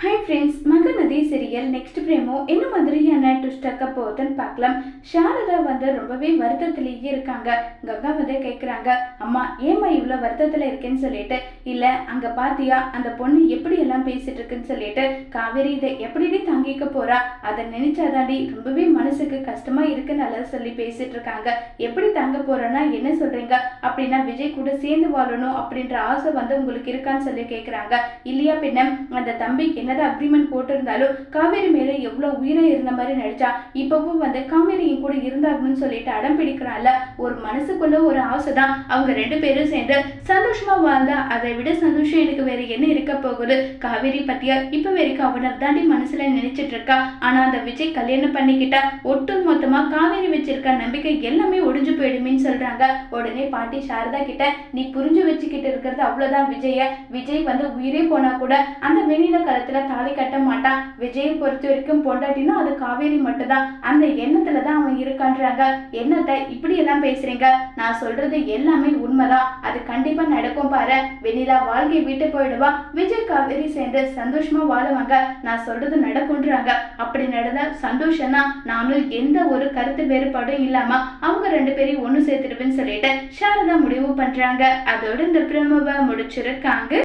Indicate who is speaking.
Speaker 1: Hi friends Mahanadi serial next promo என்ன மாதிரியான twist ஆக்க போகுதுன்னு பார்க்கலாம். சாரதா வந்து ரொம்பவே வருத்தத்திலேயே இருக்காங்க. கங்கா வந்து கேட்குறாங்க அம்மா ஏம்மா இவ்வளோ வருத்தத்தில் இருக்கேன்னு சொல்லிட்டு? இல்லை அங்கே பாத்தியா? அந்த பொண்ணு எப்படி எல்லாம் பேசிட்டு இருக்குன்னு சொல்லிட்டு? காவேரி இதை எப்படி தாங்கிக்க போறா? அதை நினைச்சாதாண்டி ரொம்பவே மனசுக்கு கஷ்டமா இருக்குன்னு சொல்லி பேசிட்டு இருக்காங்க. எப்படி தாங்க போறேன்னா என்ன சொல்றீங்க? அப்படின்னா விஜய் கூட சேர்ந்து வாழணும் அப்படின்ற ஆசை வந்து உங்களுக்கு இருக்கான்னு சொல்லி கேட்குறாங்க இல்லையா பின்ன அந்த தம்பிக்கு என்னதான் அக்ரிமெண்ட் போட்டிருந்தாலும் காவேரி மேல எவ்வளவு உயிரை இருந்த மாதிரி நடிச்சா இப்பவும் வந்து காவேரியும் கூட இருந்தாகணும்னு சொல்லிட்டு அடம் பிடிக்கிறான்ல. ஒரு மனசுக்குள்ள ஒரு ஆசை தான் அவங்க ரெண்டு பேரும் சேர்ந்து சந்தோஷமா வாழ்ந்தா அதை விட சந்தோஷம் எனக்கு வேற என்ன இருக்க போகுது? காவேரி பத்தியா? இப்ப வரைக்கும் அவனை தாண்டி மனசுல நினைச்சிட்டு இருக்கா. ஆனா அந்த விஜய் கல்யாணம் பண்ணிக்கிட்டா ஒட்டு மொத்தமா காவேரி வச்சிருக்க நம்பிக்கை எல்லாமே ஒடிஞ்சு போயிடுமேன்னு சொல்றாங்க. உடனே பாட்டி சாரதா கிட்ட நீ புரிஞ்சு வச்சுக்கிட்டு இருக்கிறது அவ்வளவுதான் விஜய. விஜய் வந்து உயிரே போனா கூட அந்த வெளியில காலத்துல தாலி கட்ட மாட்டான். விஜயை பொறுத்த வரைக்கும் பொண்டாட்டினா அது காவேரி மட்டும்தான். அந்த எண்ணத்துல தான் அவன் இருக்கான்றாங்க. என்னத்தை இப்படி எல்லாம் பேசுறீங்க? நான் சொல்றது எல்லாமே உண்மைதான். அது கண்டிப்பா நடக்கும் பாரு. வெண்ணிலா வாழ்க்கை வீட்டு போயிடுவா. விஜய் காவேரி சேர்ந்து சந்தோஷமா வாழுவாங்க. நான் சொல்றது நடக்கும்ன்றாங்க. அப்படி நடந்தா சந்தோஷம்னா நாமளும் நானும் எந்த ஒரு கருத்து வேறுபாடும் இல்லாம அவங்க ரெண்டு பேரையும் ஒண்ணு சேர்த்துடுவேன்னு சொல்லிட்டு சாரதா முடிவு பண்றாங்க. அதோட இந்த பிரம்மவை முடிச்சிருக்காங்க.